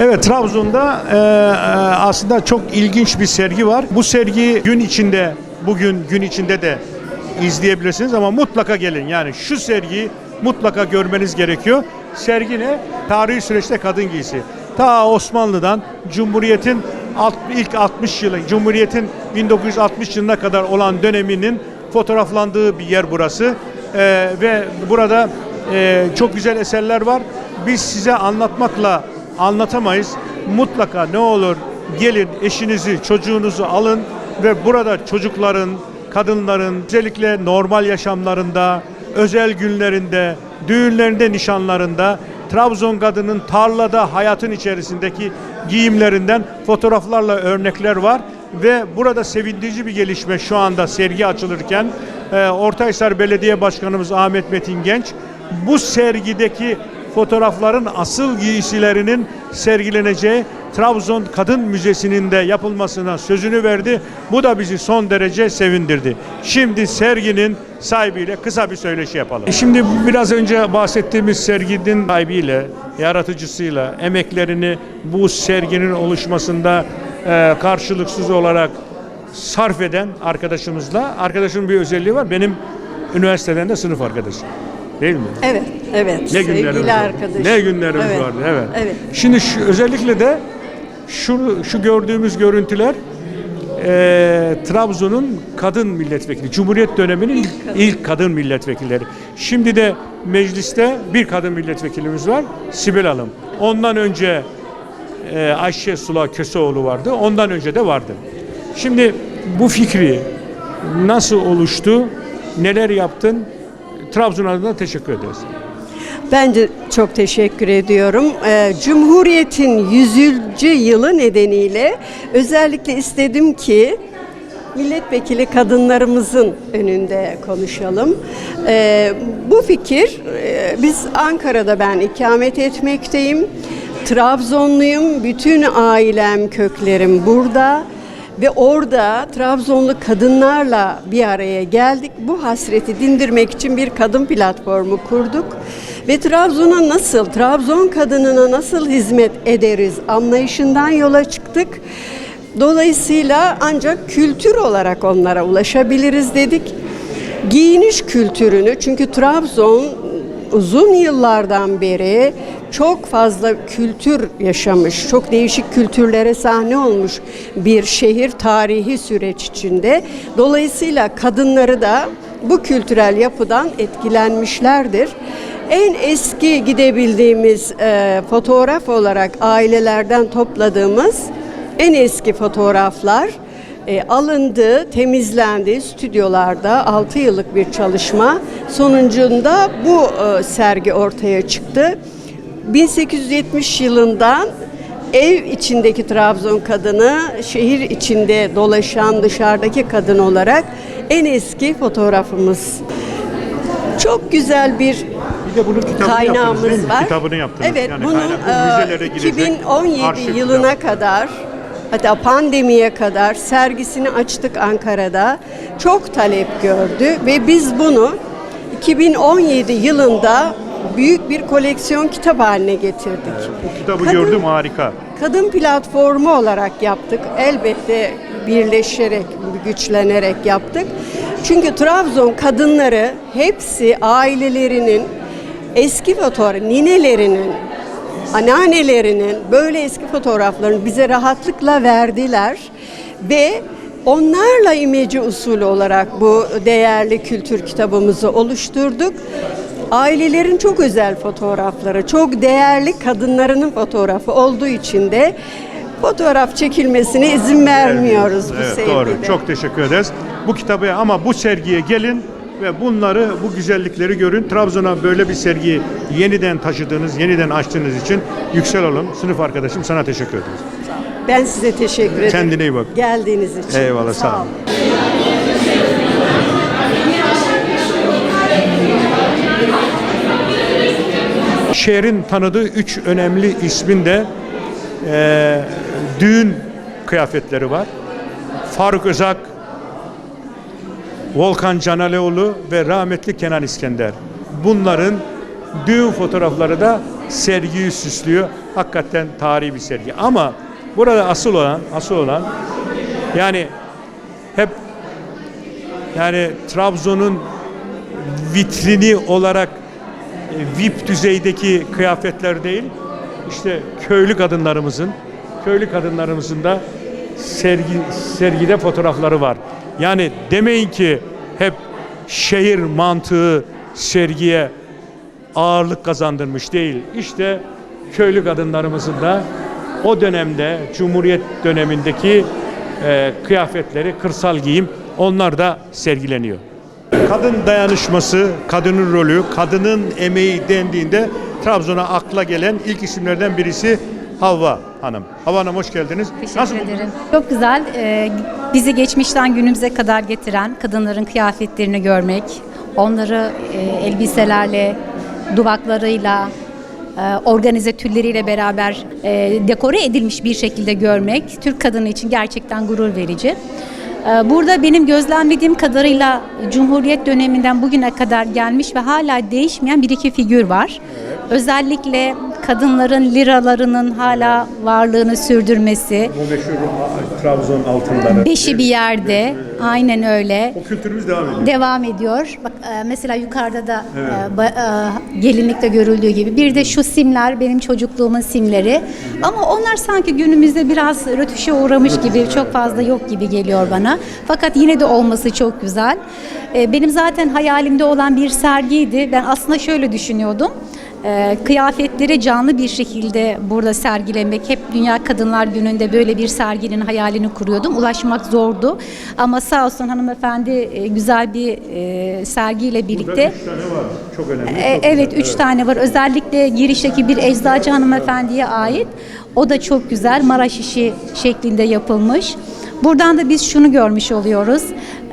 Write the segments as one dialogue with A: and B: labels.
A: Evet Trabzon'da e, e, aslında çok ilginç bir sergi var. Bu sergi gün içinde bugün gün içinde de izleyebilirsiniz ama mutlaka gelin. Yani şu sergiyi mutlaka görmeniz gerekiyor. Sergi ne? Tarihi süreçte kadın giysi. Ta Osmanlı'dan Cumhuriyet'in ilk 60 yılı, Cumhuriyet'in 1960 yılına kadar olan döneminin fotoğraflandığı bir yer burası. E, ve burada e, çok güzel eserler var. Biz size anlatmakla anlatamayız. Mutlaka ne olur gelin eşinizi, çocuğunuzu alın ve burada çocukların, kadınların özellikle normal yaşamlarında, özel günlerinde, düğünlerinde, nişanlarında Trabzon kadının tarlada hayatın içerisindeki giyimlerinden fotoğraflarla örnekler var ve burada sevindirici bir gelişme şu anda sergi açılırken e, Ortaysar Belediye Başkanımız Ahmet Metin Genç bu sergideki fotoğrafların asıl giysilerinin sergileneceği Trabzon Kadın Müzesi'nin de yapılmasına sözünü verdi. Bu da bizi son derece sevindirdi. Şimdi serginin sahibiyle kısa bir söyleşi yapalım. Şimdi biraz önce bahsettiğimiz serginin sahibiyle, yaratıcısıyla emeklerini bu serginin oluşmasında e, karşılıksız olarak sarf eden arkadaşımızla, arkadaşımın bir özelliği var. Benim üniversiteden de sınıf arkadaşım. Değil mi?
B: Evet, evet.
A: Ne
B: Sevgili
A: günlerimiz vardı.
B: arkadaşım.
A: Ne günlerimiz
B: Evet,
A: vardı. Evet.
B: Evet.
A: Şimdi şu, özellikle de şu şu gördüğümüz görüntüler eee, Trabzon'un kadın milletvekili, Cumhuriyet döneminin ilk kadın. milletvekilleri. Şimdi de mecliste bir kadın milletvekilimiz var, Sibel Hanım. Ondan önce eee, Ayşe Sula Köseoğlu vardı. Ondan önce de vardı. Şimdi bu fikri nasıl oluştu? Neler yaptın? Trabzon adına teşekkür ederiz.
B: Ben de çok teşekkür ediyorum. Ee, Cumhuriyet'in 100. yılı nedeniyle özellikle istedim ki milletvekili kadınlarımızın önünde konuşalım. Ee, bu fikir, e, biz Ankara'da ben ikamet etmekteyim. Trabzonluyum, bütün ailem, köklerim burada. Ve orada Trabzonlu kadınlarla bir araya geldik. Bu hasreti dindirmek için bir kadın platformu kurduk. Ve Trabzon'a nasıl, Trabzon kadınına nasıl hizmet ederiz anlayışından yola çıktık. Dolayısıyla ancak kültür olarak onlara ulaşabiliriz dedik. Giyiniş kültürünü çünkü Trabzon uzun yıllardan beri çok fazla kültür yaşamış, çok değişik kültürlere sahne olmuş bir şehir tarihi süreç içinde. Dolayısıyla kadınları da bu kültürel yapıdan etkilenmişlerdir. En eski gidebildiğimiz e, fotoğraf olarak ailelerden topladığımız en eski fotoğraflar e, alındı, temizlendi stüdyolarda 6 yıllık bir çalışma sonucunda bu e, sergi ortaya çıktı. 1870 yılından ev içindeki Trabzon kadını şehir içinde dolaşan dışarıdaki kadın olarak en eski fotoğrafımız. Çok güzel bir
A: Bir de bunun kitabını yaptınız
B: kaynağımız
A: mi?
B: var.
A: Kitabını yaptınız.
B: Evet,
A: Yani
B: bunun
A: kaynak- bu
B: e,
A: müzelere girecek
B: 2017
A: arşiv
B: yılına
A: kitabı.
B: kadar hatta pandemiye kadar sergisini açtık Ankara'da. Çok talep gördü ve biz bunu 2017 yılında büyük bir koleksiyon kitap haline getirdik.
A: Bu kitabı
B: Kadın-
A: gördüm harika.
B: Kadın platformu olarak yaptık. Elbette birleşerek, güçlenerek yaptık. Çünkü Trabzon kadınları hepsi ailelerinin eski fotoğraf, ninelerinin, anneannelerinin böyle eski fotoğraflarını bize rahatlıkla verdiler ve onlarla imece usulü olarak bu değerli kültür kitabımızı oluşturduk. Ailelerin çok özel fotoğrafları, çok değerli kadınlarının fotoğrafı olduğu için de fotoğraf çekilmesine izin vermiyoruz bu
A: Evet
B: sevgide.
A: doğru. Çok teşekkür ederiz. Bu kitabı ama bu sergiye gelin ve bunları, bu güzellikleri görün. Trabzon'a böyle bir sergiyi yeniden taşıdığınız, yeniden açtığınız için Yüksel Hanım, sınıf arkadaşım sana teşekkür ederiz.
B: Ben size teşekkür ederim.
A: Kendine iyi bak.
B: Geldiğiniz için.
A: Eyvallah, sağ olun. Şehrin tanıdığı üç önemli ismin de eee, düğün kıyafetleri var. Faruk Özak, Volkan Canaleoğlu ve rahmetli Kenan İskender. Bunların düğün fotoğrafları da sergiyi süslüyor. Hakikaten tarihi bir sergi. Ama burada asıl olan, asıl olan yani hep yani Trabzon'un vitrini olarak e, VIP düzeydeki kıyafetler değil, işte köylü kadınlarımızın, köylü kadınlarımızın da sergi, sergide fotoğrafları var. Yani demeyin ki hep şehir mantığı sergiye ağırlık kazandırmış değil. İşte köylü kadınlarımızın da o dönemde Cumhuriyet dönemindeki e, kıyafetleri, kırsal giyim onlar da sergileniyor. Kadın dayanışması, kadının rolü, kadının emeği dendiğinde Trabzon'a akla gelen ilk isimlerden birisi Havva Hanım. Havva Hanım hoş geldiniz.
C: Teşekkür
A: Nasıl buldunuz?
C: ederim. Çok güzel. Ee, bizi geçmişten günümüze kadar getiren kadınların kıyafetlerini görmek, onları e, elbiselerle, duvaklarıyla, e, organize tülleriyle beraber e, dekore edilmiş bir şekilde görmek Türk kadını için gerçekten gurur verici. Ee, Burada benim gözlemlediğim kadarıyla Cumhuriyet döneminden bugüne kadar gelmiş ve hala değişmeyen bir iki figür var. Özellikle kadınların liralarının hala varlığını sürdürmesi,
A: Bu meşhur Trabzon altınları.
C: beşi bir yerde, aynen öyle.
A: O kültürümüz devam ediyor.
C: Devam ediyor. Bak e, mesela yukarıda da e, ba- e, gelinlikte görüldüğü gibi. Bir de şu simler benim çocukluğumun simleri. Ama onlar sanki günümüzde biraz rötuşa uğramış gibi, çok fazla yok gibi geliyor bana. Fakat yine de olması çok güzel. Benim zaten hayalimde olan bir sergiydi. Ben aslında şöyle düşünüyordum. E, kıyafetleri canlı bir şekilde burada sergilemek hep Dünya Kadınlar Günü'nde böyle bir serginin hayalini kuruyordum. Ulaşmak zordu ama sağ olsun hanımefendi e, güzel bir e, sergiyle birlikte
A: Üç tane var. Çok önemli.
C: e,
A: çok
C: evet
A: güzel.
C: üç tane var. Özellikle girişteki bir eczacı hanımefendiye ait. O da çok güzel. Maraş işi şeklinde yapılmış. Buradan da biz şunu görmüş oluyoruz.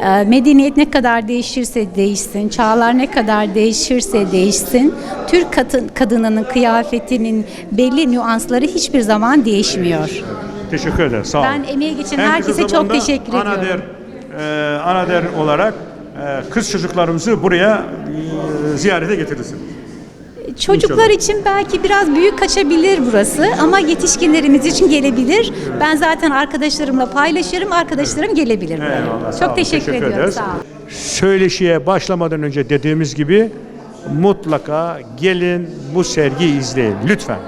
C: E, Medeniyet ne kadar değişirse değişsin, çağlar ne kadar değişirse değişsin, Türk kadın, kadınının kıyafetinin belli nüansları hiçbir zaman değişmiyor.
A: Teşekkür ederim. Sağ olun.
C: Ben emeği geçen
A: En
C: herkese çok
A: zamanda
C: teşekkür
A: Anader,
C: ediyorum.
A: e, Anader olarak e, kız çocuklarımızı buraya e, ziyarete getirirsin.
C: Çocuklar için belki biraz büyük kaçabilir burası ama yetişkinlerimiz için gelebilir. Ben zaten arkadaşlarımla paylaşırım, arkadaşlarım gelebilir. buraya.
A: Eyvallah,
C: Çok
A: olun.
C: teşekkür, ediyorum.
A: ederiz.
C: Sağ olun.
A: Söyleşiye başlamadan önce dediğimiz gibi mutlaka gelin bu sergiyi izleyin lütfen.